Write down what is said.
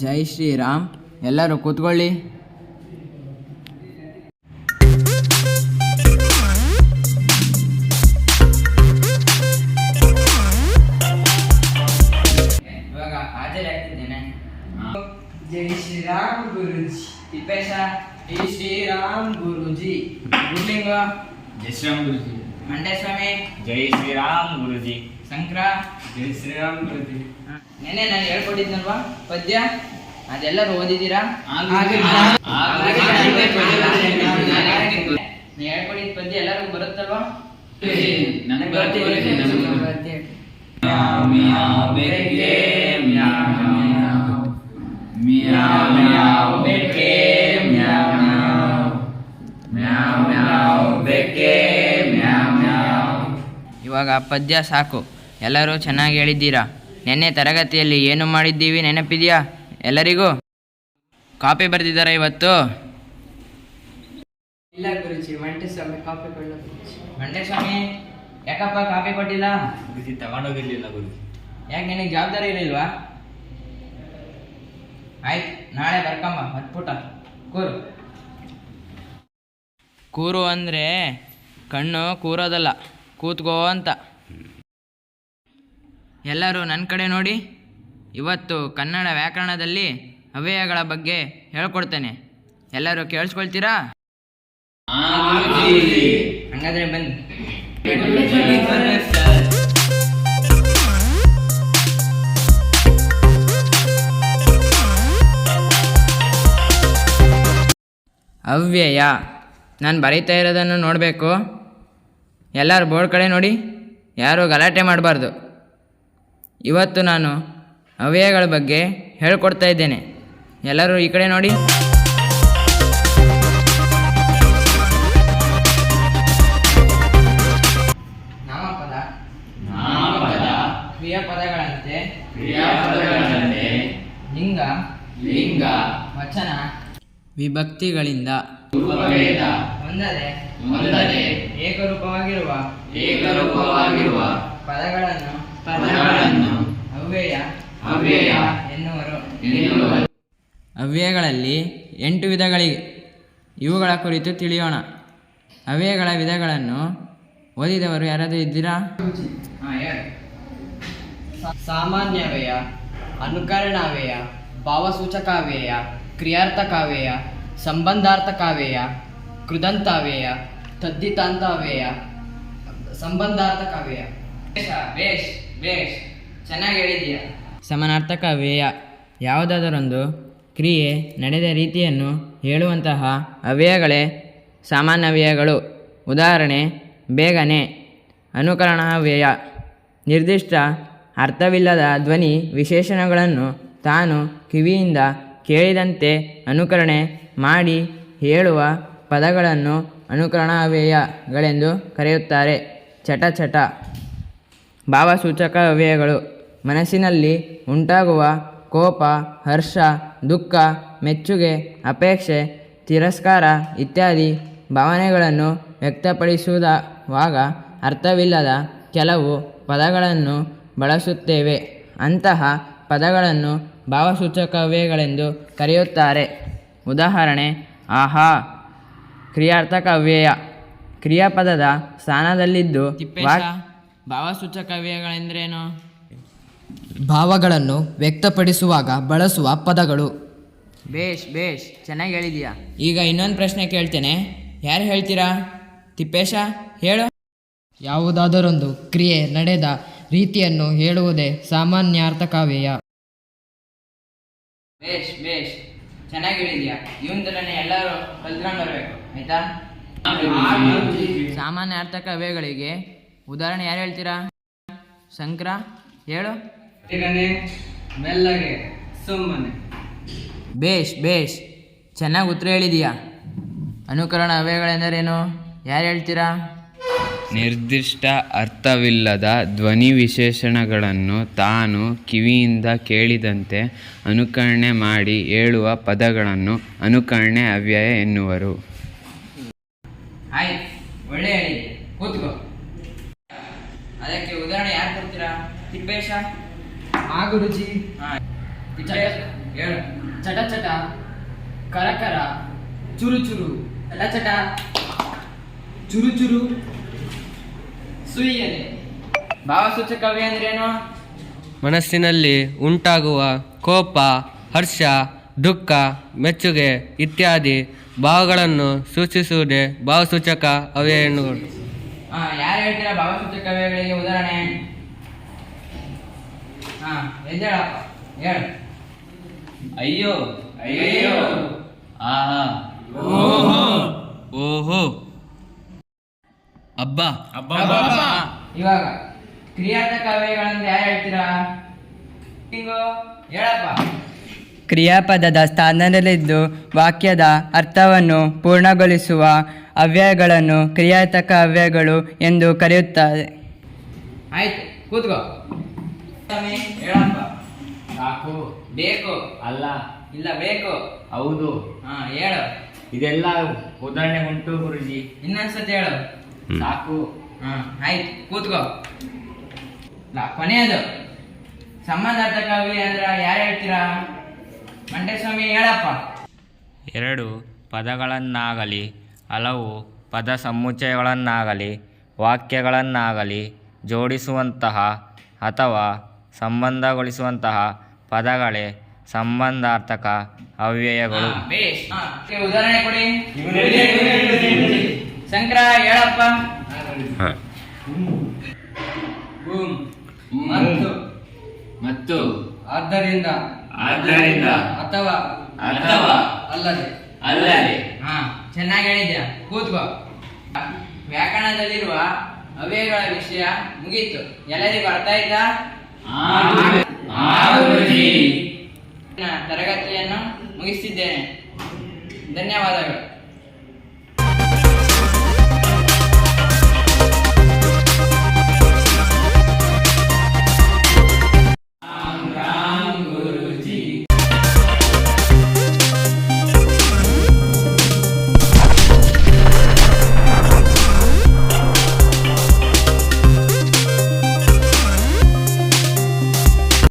ಜೈ ಶ್ರೀರಾಮ್. ಎಲ್ಲರೂ ಕೂತ್ಕೊಳ್ಳಿ. ಇವಾಗ ಹಾಜರಾಗ್ತಿದ್ದೇನೆ. ಜೈ ಶ್ರೀರಾಮ್ ಗುರುಜಿ. ತಿಪ್ಪೇಶ. ಜೈ ಶ್ರೀರಾಮ್ ಗುರುಜಿ. ಗುರುಲಿಂಗ. ಜೈ गुरुजी ಗುರುಜಿ ಮಂಡೇಸ್ವಾಮಿ ಜೈ ಶ್ರೀರಾಮ್ ಗುರುಜಿ ಶಂಕರ ಜೈ ಶ್ರೀರಾಮ್ ಗುರುಜಿ ನೆನೆ ನಾನು ಹೇಳ್ಕೊಟ್ಟಿದ್ನಲ್ವಾ ಪದ್ಯ ಅದೆಲ್ಲರೂ ಓದಿದ್ದೀರಾ. ನೀ ಹೇಳ್ಕೊಟ್ಟಿದ್ದ ಪದ್ಯ ಎಲ್ಲರಿಗೂ ಬರುತ್ತಲ್ವಾ ನನಗೆ ಬರ್ತೀವಿ ಬರ್ತೀವಿ. ಮ್ಯಾವ್ ಮ್ಯಾವ್ ಬೆಕ್ಕೆ ಮ್ಯಾವ್ ಮ್ಯಾವ್ ಮ್ಯಾವ್ ಇವಾಗ ಪದ್ಯ ಸಾಕು. ಎಲ್ಲರೂ ಚೆನ್ನಾಗಿ ಹೇಳಿದ್ದೀರಾ? ನಿನ್ನೆ ತರಗತಿಯಲ್ಲಿ ಏನು ಮಾಡಿದ್ದೀವಿ ನೆನಪಿದೆಯಾ? ಎಲ್ಲರಿಗೂ? ಕಾಪಿ ಬರೆದಿದ್ದಾರಾ ಇವತ್ತು? ಇಲ್ಲ ಗುರುಜಿ ಮಂಟೇಸ್ವಾಮಿ ಕಾಪಿ ಕೊಳ್ಳ ಮಂಟೇಸ್ವಾಮಿ ಯಾಕಪ್ಪ ಕಾಪಿ ಕೊಟ್ಟಿಲ್ಲ? ಗುರುಜಿ ತಗೊಂಡೋಗಿರ್ಲಿಲ್ಲ ಗುರುಜಿ. ಯಾಕೆ ನಿನಗೆ ಜವಾಬ್ದಾರಿ ಇರಲಿಲ್ವಾ? ಆಯ್ತು ನಾಳೆ ಬರ್ಕಂಬ ಪುಟ ಕೂರು. ಕೂರು ಅಂದರೆ ಕಣ್ಣು ಕೂರೋದಲ್ಲ. ಕೂತ್ಕೋ ಅಂತ. ಎಲ್ಲರೂ ನನ್ನ ಕಡೆ ನೋಡಿ, ಇವತ್ತು ಕನ್ನಡ ವ್ಯಾಕರಣದಲ್ಲಿ ಅವ್ಯಯಗಳ ಬಗ್ಗೆ ಹೇಳ್ಕೊಡ್ತೇನೆ. ಎಲ್ಲರೂ ಕೇಳಿಸ್ಕೊಳ್ತೀರಾ? ಹಂಗಾದ್ರೆ ಬನ್ನಿ. ಅವ್ಯಯ ನಾನು ಬರೀತಾ ಇರೋದನ್ನು ನೋಡಬೇಕು. ಎಲ್ಲರೂ ಬೋರ್ಡ್ ಕಡೆ ನೋಡಿ ಯಾರೂ ಗಲಾಟೆ ಮಾಡಬಾರ್ದು. ಇವತ್ತು ನಾನು ಅವ್ಯಯಗಳ ಬಗ್ಗೆ ಹೇಳ್ಕೊಡ್ತಾ ಇದ್ದೇನೆ. ಎಲ್ಲರೂ ಈ ಕಡೆ ನೋಡಿ. ನಾಮಪದ. ನಾಮಪದ. ಕ್ರಿಯಾಪದಗಳಂತೆ. ಕ್ರಿಯಾಪದಗಳಂತೆ. ಲಿಂಗ. ಲಿಂಗ. ವಚನ. ವಿಭಕ್ತಿಗಳಿಂದ. ಏಕರೂಪವಾಗಿರುವ ಏಕರೂಪವಾಗಿರುವ ಪದಗಳನ್ನು ಪದಗಳನ್ನು ಅವ್ಯಯ ಅವ್ಯಯ ಎನ್ನುವರು. ಎನ್ನುವರು. ಅವ್ಯಯಗಳಲ್ಲಿ ಎಂಟು ವಿಧಗಳಿವೆ. ಇವುಗಳ ಕುರಿತು ತಿಳಿಯೋಣ. ಅವ್ಯಯಗಳ ವಿಧಗಳನ್ನು ಓದಿದವರು ಯಾರಾದರೂ ಇದ್ದೀರಾ? ಹಾಂ ಭಾವಸೂಚಕ ಸಾಮಾನ್ಯವ್ಯಯ ಅನುಕರಣಾವ್ಯಯ ಭಾವಸೂಚಕಾವ್ಯಯ ಕ್ರಿಯಾರ್ಥಕಾವ್ಯಯ ಸಂಬಂಧಾರ್ಥಕಾವ್ಯಯ ಕೃದಂತಾವ್ಯಯ ತದ್ದಿತಾಂತಾವ್ಯಯ ಸಂಬಂಧಾರ್ಥಕಾವ್ಯಯ. ಬೇಷ್ ಬೇಷ್ ಚೆನ್ನಾಗಿ ಹೇಳಿದೀಯ? ಸಮಾನಾರ್ಥಕ ಅವ್ಯಯ ಯಾವುದಾದರೊಂದು ಕ್ರಿಯೆ ನಡೆದ ರೀತಿಯನ್ನು ಹೇಳುವಂತಹ ಅವ್ಯಯಗಳೇ ಸಾಮಾನ್ಯ ಅವ್ಯಯಗಳು ಉದಾಹರಣೆ, ಬೇಗನೆ ಅನುಕರಣ ವ್ಯಯ ನಿರ್ದಿಷ್ಟ ಅರ್ಥವಿಲ್ಲದ ಧ್ವನಿ ವಿಶೇಷಣಗಳನ್ನು ತಾನು ಕಿವಿಯಿಂದ ಕೇಳಿದಂತೆ ಅನುಕರಣೆ ಮಾಡಿ ಹೇಳುವ ಪದಗಳನ್ನು ಅನುಕರಣ ಅವ್ಯಯಗಳೆಂದು ಕರೆಯುತ್ತಾರೆ. ಚಟ ಚಟ ಭಾವಸೂಚಕ ಅವ್ಯಯಗಳು ಮನಸ್ಸಿನಲ್ಲಿ ಉಂಟಾಗುವ ಕೋಪ, ಹರ್ಷ, ದುಃಖ, ಮೆಚ್ಚುಗೆ, ಅಪೇಕ್ಷೆ, ತಿರಸ್ಕಾರ ಇತ್ಯಾದಿ ಭಾವನೆಗಳನ್ನು ವ್ಯಕ್ತಪಡಿಸುವಾಗ ಅರ್ಥವಿಲ್ಲದ ಕೆಲವು ಪದಗಳನ್ನು ಬಳಸುತ್ತೇವೆ. ಅಂತಹ ಪದಗಳನ್ನು ಭಾವಸೂಚಕವ್ಯಗಳೆಂದು ಕರೆಯುತ್ತಾರೆ. ಉದಾಹರಣೆ, ಆಹಾ. ಕ್ರಿಯಾರ್ಥಕ ಅವ್ಯಯ. ಕ್ರಿಯಾಪದದ ಸ್ಥಾನದಲ್ಲಿದ್ದು ಭಾವಸೂಚಕ ಅವ್ಯಯಗಳೆಂದರೇನು? ಭಾವಗಳನ್ನು ವ್ಯಕ್ತಪಡಿಸುವಾಗ ಬಳಸುವ ಪದಗಳು. ಬೇಷ್ ಬೇಷ್ ಚೆನ್ನಾಗಿ ಹೇಳಿದೀಯಾ? ಈಗ ಇನ್ನೊಂದು ಪ್ರಶ್ನೆ ಕೇಳ್ತೇನೆ. ಯಾರು ಹೇಳ್ತೀರಾ? ತಿಪ್ಪೇಶ ಹೇಳು. ಯಾವುದಾದರೊಂದು ಕ್ರಿಯೆ ನಡೆದ ರೀತಿಯನ್ನು ಹೇಳುವುದೇ ಸಾಮಾನ್ಯಾರ್ಥಕಾವ್ಯಯ ಬೇಷ್ ಬೇಷ್ ಚೆನ್ನಾಗಿ ಹೇಳಿದೀಯಾ? ಇವನ್ ಎಲ್ಲರೂ ಕಲ್ತ್ಕೊಂಡು ಬರ್ಬೇಕು. ಆಯ್ತಾ? ಸಾಮಾನ್ಯ ಅರ್ಥಕ ಅವೆಗಳಿಗೆ ಉದಾಹರಣೆ ಯಾರು ಹೇಳ್ತೀರಾ? ಶಂಕರ ಹೇಳು. ಮೆಲ್ಲಗೆ ಸುಮ್ಮನೆ. ಬೇಷ್ ಬೇಷ್. ಚೆನ್ನಾಗಿ ಉತ್ತರ ಹೇಳಿದೀಯಾ? ಅನುಕರಣ ಅವ್ಯಯಗಳೆಂದರೇನು ಯಾರು ಹೇಳ್ತೀರಾ? ನಿರ್ದಿಷ್ಟ ಅರ್ಥವಿಲ್ಲದ ಧ್ವನಿ ವಿಶೇಷಣಗಳನ್ನು ತಾನು ಕಿವಿಯಿಂದ ಕೇಳಿದಂತೆ ಅನುಕರಣೆ ಮಾಡಿ ಹೇಳುವ ಪದಗಳನ್ನು ಅನುಕರಣೆ ಅವ್ಯಯ ಎನ್ನುವರು. ಆಯ್ತು ಒಳ್ಳೆ ಹೇಳಿ ಕೂತ್ಕೋ. ಅದಕ್ಕೆ ಉದಾಹರಣೆ ಯಾರು ಕೊಡ್ತೀರಾ? ತಿಪ್ಪೇಶ? ಆ ಗುರುಜಿ. ಹೇಳ ಹೇಳು. ಚಟ ಚಟ ಕರಕರ ಚುರು ಚುರು ಚಟ ಚಟ. ಚುರು ಚುರು. ಸುಯ್ಯಲೆ ಭಾವಸೂಚಕ ಅವ್ಯಯ ಅಂದ್ರೇನು? ಮನಸ್ಸಿನಲ್ಲಿ ಉಂಟಾಗುವ ಕೋಪ ಹರ್ಷ ದುಃಖ ಮೆಚ್ಚುಗೆ ಇತ್ಯಾದಿ ಭಾವಗಳನ್ನು ಸೂಚಿಸುವುದೇ ಭಾವಸೂಚಕ ಅವ್ಯಯಗಳು ಹಾ ಯಾರು ಹೇಳ್ತೀರಾ ಭಾವಸೂಚಕ ಅವ್ಯಯಗಳಿಗೆ ಉದಾಹರಣೆ? ಹಾ ಎದ್ದೇಳಪ್ಪ ಹೇಳು. ಅಯ್ಯೋ. ಅಯ್ಯೋ. ಆಹಾ. ಓಹೋ. ಅಬ್ಬಾ. ಇವಾಗ ಕ್ರಿಯಾತ್ಮಕ ಅವ್ಯಯಗಳಂತ ಯಾರು ಹೇಳ್ತೀರಾ? ಹೇಳಪ್ಪ. ಕ್ರಿಯಾಪದದ ಸ್ಥಾನದಲ್ಲಿದ್ದು ವಾಕ್ಯದ ಅರ್ಥವನ್ನು ಪೂರ್ಣಗೊಳಿಸುವ ಅವ್ಯಯಗಳನ್ನು ಕ್ರಿಯಾತಕ ಅವ್ಯಯಗಳು ಎಂದು ಕರೆಯುತ್ತಾರೆ. ಆಯ್ತು ಕೂತ್ಕೋ. ಸಾಕು. ಬೇಕು ಅಲ್ಲ. ಇಲ್ಲ ಬೇಕು. ಹೌದು. ಹಾ ಹೇಳು. ಇದೆಲ್ಲ ಉದಾಹರಣೆ ಉಂಟು ಗುರುಜಿ. ಇನ್ನೊಂದ್ಸತಿ ಹೇಳು. ಸಾಕು. ಹಾ ಆಯ್ತು ಕೂತ್ಕೋ. ನಾ ಕೊನೆಯದು. ಸಂಬಂಧಾರ್ಥಕ ಅಂದ್ರ ಯಾರು ಹೇಳ್ತೀರಾ? ಮಂಟೇಸ್ವಾಮಿ ಹೇಳಪ್ಪ ಎರಡು ಪದಗಳನ್ನಾಗಲಿ ಹಲವು ಪದ ಸಮುಚ್ಚಯಗಳನ್ನಾಗಲಿ ವಾಕ್ಯಗಳನ್ನಾಗಲಿ ಜೋಡಿಸುವಂತಹ ಅಥವಾ ಸಂಬಂಧಗೊಳಿಸುವಂತಹ ಪದಗಳೇ ಸಂಬಂಧಾರ್ಥಕ ಅವ್ಯಯಗಳು ಉದಾಹರಣೆ ಕೊಡಿ ಶಂಕರ ಹೇಳಪ್ಪ ಹ್ಮ್. ಮತ್ತು ಮತ್ತು ಆದ್ದರಿಂದ ಆದ್ದರಿಂದ ಅಥವಾ ಅಥವಾ ಅಲ್ಲದೆ. ಅಲ್ಲದೆ. ಹಾ ಚೆನ್ನಾಗಿ ಹೇಳಿದ್ಯಾ? ಕೂತ್ಕೋ. ವ್ಯಾಕರಣದಲ್ಲಿರುವ ಅವ್ಯಯಗಳ ವಿಷಯ ಮುಗೀತು. ಎಲ್ಲರಿಗೂ ಅರ್ಥ ಆಯ್ತಾ? ತರಗತಿಯನ್ನು ಮುಗಿಸಿದ್ದೇನೆ ಧನ್ಯವಾದಗಳು.